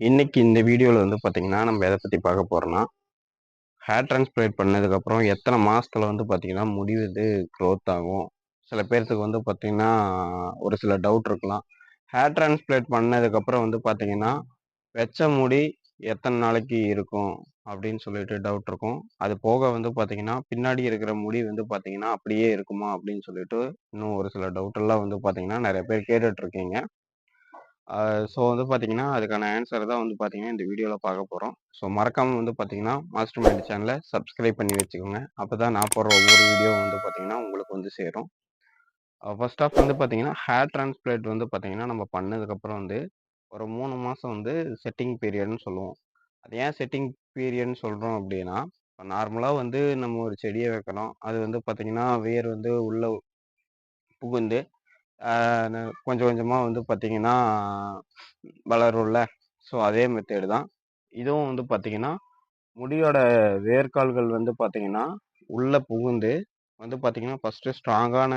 இன்னைக்கு இந்த வீடியோவில் வந்து பார்த்தீங்கன்னா நம்ம எதை பற்றி பார்க்க போகிறோம்னா ஹேர் டிரான்ஸ்பிளேட் பண்ணதுக்கப்புறம் எத்தனை மாதத்தில் வந்து பார்த்தீங்கன்னா முடி வந்து க்ரோத் ஆகும். சில பேர்த்துக்கு வந்து பார்த்தீங்கன்னா ஒரு சில டவுட் இருக்கலாம். ஹேர் டிரான்ஸ்பிளேட் பண்ணதுக்கப்புறம் வந்து பார்த்தீங்கன்னா வெச்ச முடி எத்தனை நாளைக்கு இருக்கும் அப்படின்னு சொல்லிட்டு டவுட் இருக்கும். அது போக வந்து பார்த்தீங்கன்னா பின்னாடி இருக்கிற முடி வந்து பார்த்தீங்கன்னா அப்படியே இருக்குமா அப்படின்னு சொல்லிட்டு இன்னும் ஒரு சில டவுட்டெல்லாம் வந்து பார்த்தீங்கன்னா நிறைய பேர் கேட்டுட்ருக்கீங்க ஸோ வந்து பார்த்தீங்கன்னா அதுக்கான ஆன்சர் தான் வந்து பார்த்தீங்கன்னா இந்த வீடியோவில் பார்க்க போகிறோம் ஸோ மறக்காமல் வந்து பார்த்தீங்கன்னா மாஸ்டர் மைண்ட் சேனலை சப்ஸ்கிரைப் பண்ணி வச்சுக்கோங்க. அப்போ தான் நான் போடுற ஒவ்வொரு வீடியோ வந்து பார்த்தீங்கன்னா உங்களுக்கு வந்து சேரும். ஃபர்ஸ்ட் ஆஃப் வந்து பார்த்தீங்கன்னா ஹேர் டிரான்ஸ்பிளேட் வந்து பார்த்தீங்கன்னா நம்ம பண்ணதுக்கப்புறம் வந்து ஒரு மூணு மாதம் வந்து செட்டிங் பீரியட்னு சொல்லுவோம். அது ஏன் செட்டிங் பீரியட்னு சொல்கிறோம் அப்படின்னா இப்போ நார்மலாக வந்து நம்ம ஒரு செடியை வைக்கிறோம் அது வந்து பார்த்தீங்கன்னா வேர் வந்து உள்ளே புகுந்து கொஞ்சம் கொஞ்சமாக வந்து பார்த்தீங்கன்னா வளரும்ல. ஸோ அதே மெத்தேடு தான். இதுவும் வந்து பார்த்தீங்கன்னா முடியோட வேர்க்கால்கள் வந்து பார்த்தீங்கன்னா உள்ளே புகுந்து வந்து பார்த்தீங்கன்னா ஃபஸ்ட்டு ஸ்ட்ராங்கான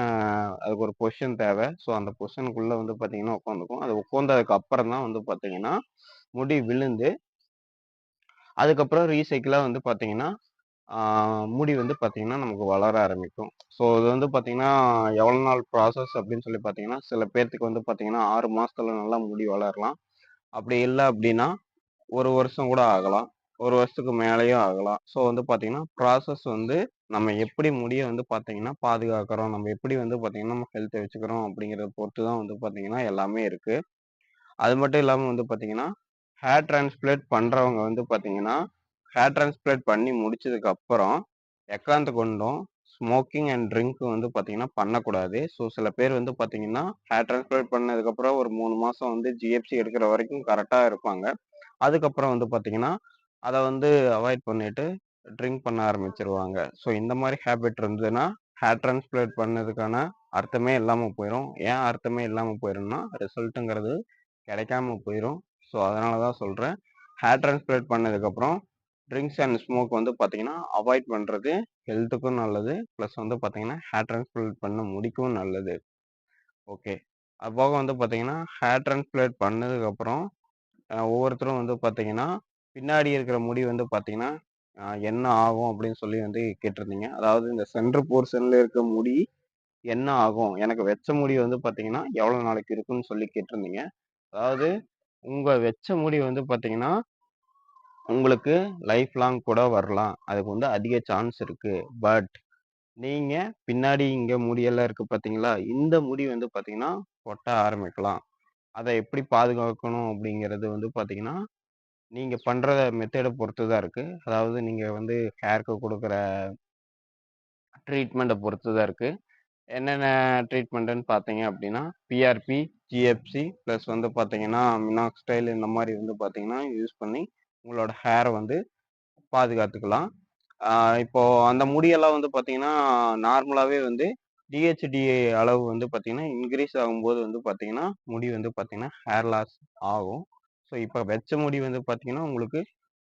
அதுக்கு ஒரு பொசிஷன் தேவை. ஸோ அந்த பொசிஷனுக்குள்ளே வந்து பார்த்தீங்கன்னா உட்காந்துக்கும் அது உட்காந்ததுக்கு அப்புறம் தான் வந்து பார்த்தீங்கன்னா முடி விழுந்து அதுக்கப்புறம் ரீசைக்கிளாக வந்து பார்த்தீங்கன்னா முடி வந்து பார்த்திங்கன்னா நமக்கு வளர ஆரம்பிக்கும். ஸோ இது வந்து பார்த்தீங்கன்னா எவ்வளோ நாள் ப்ராசஸ் அப்படின்னு சொல்லி பார்த்தீங்கன்னா சில பேர்த்துக்கு வந்து பார்த்தீங்கன்னா ஆறு மாசத்துல நல்லா முடி வளரலாம். அப்படி இல்லை அப்படின்னா ஒரு வருஷம் கூட ஆகலாம். ஒரு வருஷத்துக்கு மேலேயும் ஆகலாம். ஸோ வந்து பார்த்திங்கன்னா ப்ராசஸ் வந்து நம்ம எப்படி முடியை வந்து பார்த்தீங்கன்னா பாதுகாக்கிறோம். நம்ம எப்படி வந்து பார்த்தீங்கன்னா நம்ம ஹெல்த்தை வச்சுக்கிறோம் அப்படிங்கிறத பொறுத்து தான் வந்து பார்த்திங்கன்னா எல்லாமே இருக்குது அது மட்டும் இல்லாமல் வந்து பார்த்திங்கன்னா ஹேர் டிரான்ஸ்பிளேட் பண்ணுறவங்க வந்து பார்த்திங்கன்னா ஹேர் டிரான்ஸ்பிளேட் பண்ணி முடிச்சதுக்கு அப்புறம் எக்காந்து கொண்டும் ஸ்மோக்கிங் அண்ட் ட்ரிங்க் வந்து பார்த்தீங்கன்னா பண்ணக்கூடாது. ஸோ சில பேர் வந்து பார்த்தீங்கன்னா ஹேர் டிரான்ஸ்பிளேட் பண்ணதுக்கப்புறம் ஒரு மூணு மாதம் வந்து ஜிஎஃப்சி எடுக்கிற வரைக்கும் கரெக்டாக இருப்பாங்க. அதுக்கப்புறம் வந்து பார்த்தீங்கன்னா அதை வந்து அவாய்ட் பண்ணிட்டு ட்ரிங்க் பண்ண ஆரம்பிச்சிருவாங்க. ஸோ இந்த மாதிரி ஹேபிட் இருந்ததுன்னா ஹேர் டிரான்ஸ்பிளேட் பண்ணதுக்கான அர்த்தமே இல்லாமல் போயிடும் ஏன் அர்த்தமே இல்லாமல் போயிடும்னா ரிசல்ட்டுங்கிறது கிடைக்காம போயிடும் ஸோ அதனால தான் சொல்கிறேன் ஹேர் டிரான்ஸ்பிளேட் பண்ணதுக்கப்புறம் ட்ரிங்க்ஸ் அண்ட் ஸ்மோக் வந்து பார்த்தீங்கன்னா அவாய்ட் பண்ணுறது ஹெல்த்துக்கும் நல்லது. ப்ளஸ் வந்து பார்த்தீங்கன்னா ஹேர் டிரான்ஸ்பிளேட் பண்ண முடிக்கவும் நல்லது. ஓகே அது போக வந்து பார்த்தீங்கன்னா ஹேர் டிரான்ஸ்பிளேட் பண்ணதுக்கப்புறம் ஒவ்வொருத்தரும் வந்து பார்த்தீங்கன்னா பின்னாடி இருக்கிற முடி வந்து பார்த்தீங்கன்னா என்ன ஆகும் அப்படின்னு சொல்லி வந்து கேட்டிருந்தீங்க. அதாவது இந்த சென்டர் போர்ஷனில் இருக்க முடி என்ன ஆகும்? எனக்கு வெச்ச முடி வந்து பார்த்தீங்கன்னா எவ்வளோ நாளைக்கு இருக்குன்னு சொல்லி கேட்டிருந்தீங்க. அதாவது உங்கள் வெச்ச முடி வந்து பார்த்தீங்கன்னா உங்களுக்கு லைஃப் லாங் கூட வரலாம். அதுக்கு வந்து அதிக சான்ஸ் இருக்கு. பட் நீங்க பின்னாடி இங்க முடியெல்லாம் இருக்கு பாத்தீங்களா? இந்த முடி வந்து பாத்தீங்கன்னா கொட்ட ஆரம்பிக்கலாம். அதை எப்படி பாதுகாக்கணும் அப்படிங்கிறது வந்து பாத்தீங்கன்னா நீங்க பண்ற மெத்தடை பொறுத்து தான் இருக்கு. அதாவது நீங்க வந்து ஹேருக்கு கொடுக்குற ட்ரீட்மெண்ட்டை பொறுத்து தான் இருக்கு. என்னென்ன ட்ரீட்மெண்ட்டுன்னு பார்த்தீங்க அப்படின்னா பிஆர்பி ஜிஎஃப்சி ப்ளஸ் வந்து பார்த்தீங்கன்னா மினாக்ஸ்டைல் இந்த மாதிரி வந்து பார்த்தீங்கன்னா யூஸ் பண்ணி உங்களோட ஹேரை வந்து பாதுகாத்துக்கலாம். இப்போது இப்போ அந்த முடியெல்லாம் வந்து பார்த்தீங்கன்னா நார்மலாகவே வந்து டிஹெச்டிஏ அளவு வந்து பார்த்தீங்கன்னா இன்க்ரீஸ் ஆகும்போது வந்து பார்த்தீங்கன்னா முடி வந்து பார்த்தீங்கன்னா ஹேர் லாஸ் ஆகும். ஸோ இப்போ வெச்ச முடி வந்து பார்த்தீங்கன்னா உங்களுக்கு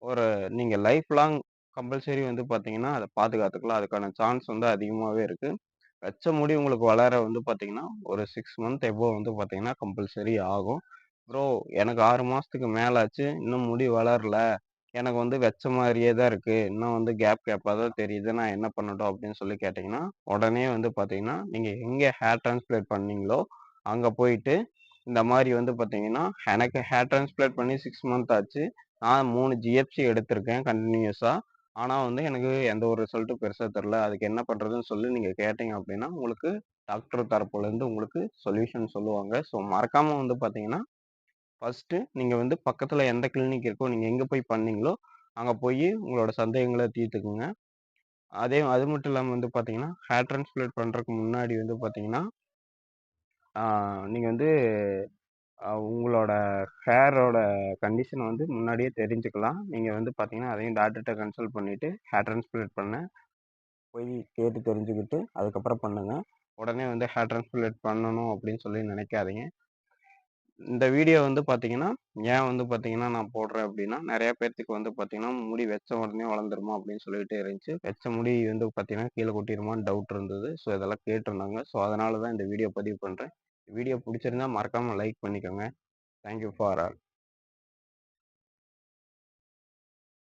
ஒரு நீங்கள் லைஃப் லாங் கம்பல்சரி வந்து பார்த்தீங்கன்னா அதை பாதுகாத்துக்கலாம். அதுக்கான சான்ஸ் வந்து அதிகமாகவே இருக்குது வெச்ச முடி உங்களுக்கு வளர வந்து பார்த்தீங்கன்னா ஒரு சிக்ஸ் மந்த் எவ்வளோ வந்து பார்த்தீங்கன்னா கம்பல்சரி ஆகும். ப்ரோ எனக்கு ஆறு மாதத்துக்கு மேலாச்சு. இன்னும் முடி வளரல. எனக்கு வந்து வெச்ச மாதிரியே தான் இருக்கு. இன்னும் வந்து கேப் கேப்பாக தான் தெரியுது. நான் என்ன பண்ணட்டும் அப்படின்னு சொல்லி கேட்டிங்கன்னா உடனே வந்து பார்த்தீங்கன்னா நீங்கள் எங்கே ஹேர் டிரான்ஸ்பிளேட் பண்ணீங்களோ அங்கே போயிட்டு இந்த மாதிரி வந்து பார்த்தீங்கன்னா எனக்கு ஹேர் டிரான்ஸ்பிளேட் பண்ணி சிக்ஸ் மந்த் ஆச்சு. நான் மூணு ஜிஎஃப்சி எடுத்திருக்கேன் கண்டினியூஸாக ஆனால் வந்து எனக்கு எந்த ஒரு ரிசல்ட்டும் பெருசாக தெரில அதுக்கு என்ன பண்ணுறதுன்னு சொல்லி நீங்கள் கேட்டிங்க அப்படின்னா உங்களுக்கு டாக்டர் தரப்புலேருந்து உங்களுக்கு சொல்யூஷன் சொல்லுவாங்க. ஸோ மறக்காமல் வந்து பார்த்தீங்கன்னா ஃபர்ஸ்ட்டு நீங்கள் வந்து பக்கத்தில் எந்த கிளினிக் இருக்கோ நீங்கள் எங்கே போய் பண்ணீங்களோ அங்கே போய் உங்களோட சந்தேகங்களை தீர்த்துக்குங்க. அதே அது மட்டும் இல்லாமல் வந்து பார்த்தீங்கன்னா ஹேர் டிரான்ஸ்பிளேட் பண்ணுறதுக்கு முன்னாடி வந்து பார்த்தீங்கன்னா நீங்கள் வந்து உங்களோட ஹேரோட கண்டிஷனை வந்து முன்னாடியே தெரிஞ்சுக்கலாம். நீங்கள் வந்து பார்த்தீங்கன்னா அதையும் டாக்டர்கிட்ட கன்சல்ட் பண்ணிவிட்டு ஹேர் டிரான்ஸ்பிளேட் பண்ண போய் கேட்டு தெரிஞ்சுக்கிட்டு அதுக்கப்புறம் பண்ணுங்கள் உடனே வந்து ஹேர் டிரான்ஸ்பிளேட் பண்ணணும் அப்படின்னு சொல்லி நினைக்காதீங்க. இந்த வீடியோ வந்து பார்த்தீங்கன்னா ஏன் வந்து பார்த்தீங்கன்னா நான் போடுறேன் அப்படின்னா நிறைய பேர்த்துக்கு வந்து பார்த்தீங்கன்னா முடி வெச்ச உடனே வளர்ந்துருமா அப்படின்னு சொல்லிட்டு இருந்துச்சு. வெச்ச முடி வந்து பார்த்தீங்கன்னா கீழே கொட்டிடுமான்னு டவுட் இருந்தது. ஸோ இதெல்லாம் கேட்டிருந்தாங்க. ஸோ அதனால தான் இந்த வீடியோ பதிவு பண்ணுறேன் வீடியோ பிடிச்சிருந்தா மறக்காமல் லைக் பண்ணிக்கோங்க. Thank you for all